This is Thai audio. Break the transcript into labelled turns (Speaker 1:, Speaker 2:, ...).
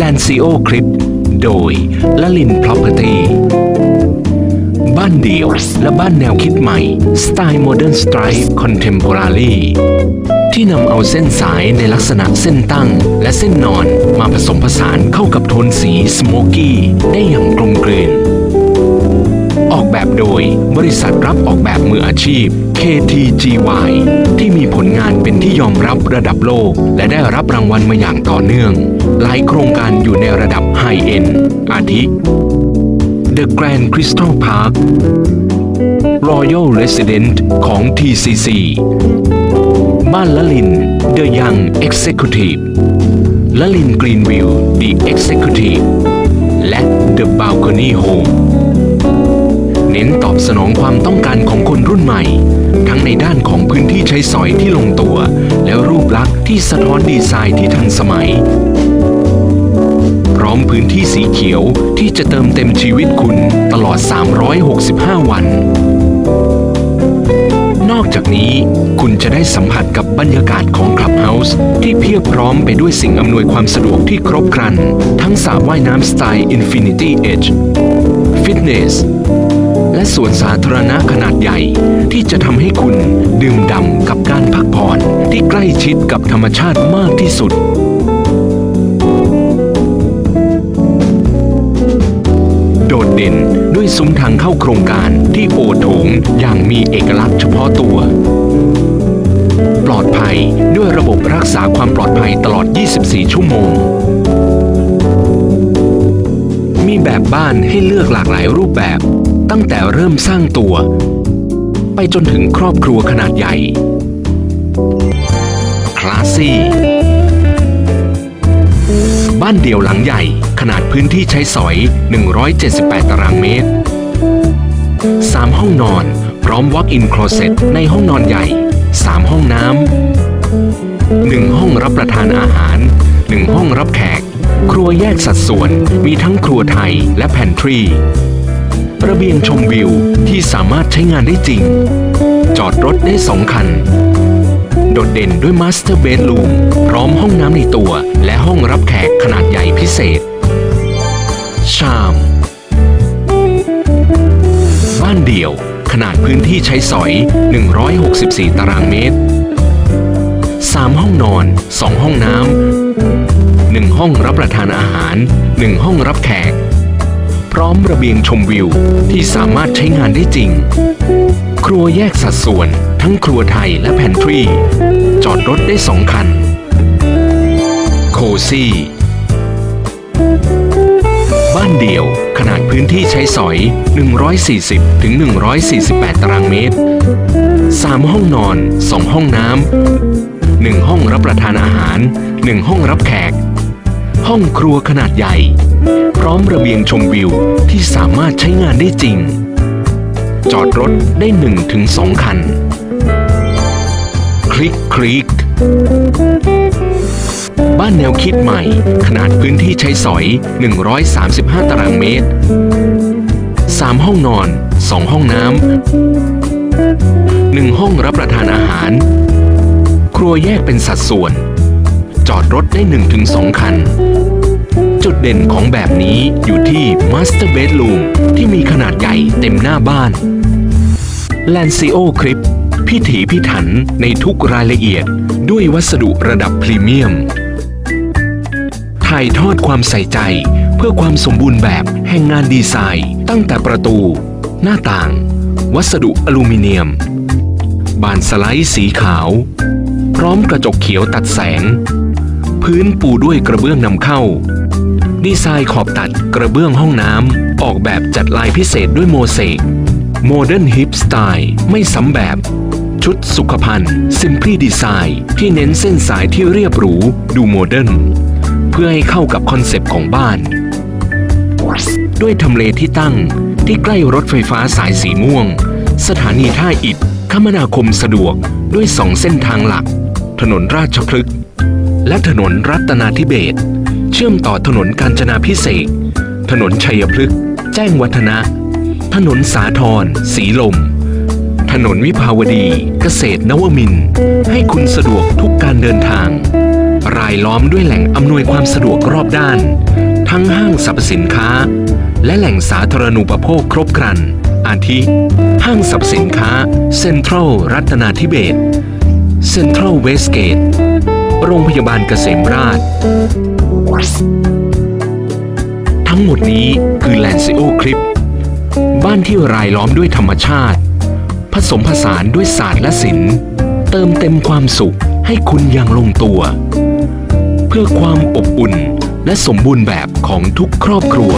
Speaker 1: l a n c i o คลิปโดยละลิน Property บ้านเดี่ยวและบ้านแนวคิดใหม่สไตล์ Modern Style Contemporary ที่นำเอาเส้นสายในลักษณะเส้นตั้งและเส้นนอนมาผสมผสานเข้ากับโทนสีสโมกี้ได้อย่างกลมกลืน ออกแบบโดยบริษัทรับออกแบบมืออาชีพ KTGY ที่มีผลงานเป็นที่ยอมรับระดับโลก และได้รับรางวัลมาอย่างต่อเนื่อง หลายโครงการอยู่ในระดับไฮเอ็นอาทิ The Grand Crystal Park Royal Resident ของ TCC บ้านละลิน The Young Executive ละลิน Greenview The Executive และ The Balcony Home เน้นตอบสนองความต้องการของคนรุ่นใหม่ ด้านของพื้นที่ใช้สอยที่ลงตัว และรูปลักษณ์ที่สะท้อนดีไซน์ที่ทันสมัย พร้อมพื้นที่สีเขียวที่จะเติมเต็มชีวิตคุณตลอด 365 วัน นอกจากนี้คุณจะได้สัมผัสกับบรรยากาศของคลับเฮาส์ที่เพียบพร้อมไปด้วยสิ่งอำนวยความสะดวกที่ครบครัน ทั้งสระว่ายน้ำสไตล์ Infinity Edge ฟิตเนส และสวนสาธารณะขนาดใหญ่ ที่จะทำให้คุณดื่มด่ำกับการพักผ่อนที่ใกล้ชิดกับธรรมชาติมากที่สุดโดดเด่นด้วยซุ้มทางเข้าโครงการที่โอโถงอย่างมีเอกลักษณ์เฉพาะตัว ปลอดภัยด้วยระบบรักษาความปลอดภัยตลอด 24 ชั่วโมง มีแบบบ้านให้เลือกหลากหลายรูปแบบ ตั้งแต่เริ่มสร้างตัว ไปจนถึงครอบครัวขนาดใหญ่ คลาสซี่ บ้านเดี่ยวหลังใหญ่ขนาดพื้นที่ใช้สอย 178 ตารางเมตร 3 ห้องนอนพร้อม Walk-in Closet ในห้องนอนใหญ่ 3 ห้องน้ำ 1 ห้องรับประทานอาหาร 1 ห้องรับแขก ครัวแยกสัดส่วนมีทั้งครัวไทยและแพนทรี ระเบียงชมวิวที่สามารถใช้งานได้จริง จอดรถได้สองคัน โดดเด่นด้วยมาสเตอร์เบด o ูมพร้อมห้องน้ำในตัว และห้องรับแขกขนาดใหญ่พิเศษ ชาม บ้านเดี่ยว ขนาดพื้นที่ใช้สอย 164 ตารางเมตร 3 ห้องนอน 2 ห้องน้ำ 1 ห้องรับประทานอาหาร 1 ห้องรับแขก พร้อมระเบียงชมวิวที่สามารถใช้งานได้จริง ครัวแยกสัดส่วนทั้งครัวไทยและแพนทรี จอดรถได้สองคัน โคซี่ บ้านเดี่ยวขนาดพื้นที่ใช้สอย 140ถึง148 ตารางเมตร 3 ห้องนอน 2 ห้องน้ำ 1 ห้องรับประทานอาหาร 1 ห้องรับแขก ห้องครัวขนาดใหญ่ พร้อมระเบียงชมวิวที่สามารถใช้งานได้จริง จอดรถได้1-2คัน คลิกคลิก บ้านแนวคิดใหม่ ขนาดพื้นที่ใช้สอย 135 ตารางเมตร 3 ห้องนอน 2 ห้องน้ำ 1 ห้องรับประทานอาหาร ครัวแยกเป็นสัดส่วน จอดรถได้ 1-2 คัน จุดเด่นของแบบนี้อยู่ที่ Master Bedroom ที่มีขนาดใหญ่เต็มหน้าบ้าน l a n c i o คลิปพิถีพิถันในทุกรายละเอียดด้วยวัสดุระดับพรีเมียม ถ่ายทอดความใส่ใจเพื่อความสมบูรณ์แบบแห่งงานดีไซน์ตั้งแต่ประตู หน้าต่าง วัสดุอลูมิเนียม บานสไลด์สีขาว พร้อมกระจกเขียวตัดแสง พื้นปูด้วยกระเบื้องนำเข้า ดีไซน์ขอบตัดกระเบื้องห้องน้ำออกแบบจัดลายพิเศษด้วยโมเสกโมเดิร์นฮิปสไตล์ไม่ซ้ำแบบ ชุดสุขภัณฑ์ Simply Design ที่เน้นเส้นสายที่เรียบหรูดูโมเดิร์นเพื่อให้เข้ากับคอนเซปต์ของบ้าน ด้วยทำเลที่ตั้งที่ใกล้รถไฟฟ้าสายสีม่วง สถานีท่าอิฐคมนาคมสะดวกด้วยสองเส้นทางหลัก ถนนราชพฤกษ์ และถนนรัตนาธิเบศเชื่อมต่อถนนกาญจนาพิเศษถนนชัยพฤกษ์แจ้งวัฒนะ ถนนสาทรสีลม ถนนวิภาวดีเกษตรนวมิน ให้คุณสะดวกทุกการเดินทาง รายล้อมด้วยแหล่งอำนวยความสะดวกรอบด้าน ทั้งห้างสรรพสินค้า และแหล่งสาธารณูปโภคครบครัน อาทิ ห้างสรรพสินค้า เซ็นทรัลรัตนาธิเบศเซ็นทรัลเวสเกต โรงพยาบาลเกษมราช ทั้งหมดนี้คือแลนซิโอคลิป บ้านที่รายล้อมด้วยธรรมชาติ ผสมผสานด้วยศาสตร์และศิลป์ เติมเต็มความสุขให้คุณอย่างลงตัว เพื่อความอบอุ่นและสมบูรณ์แบบของทุกครอบครัว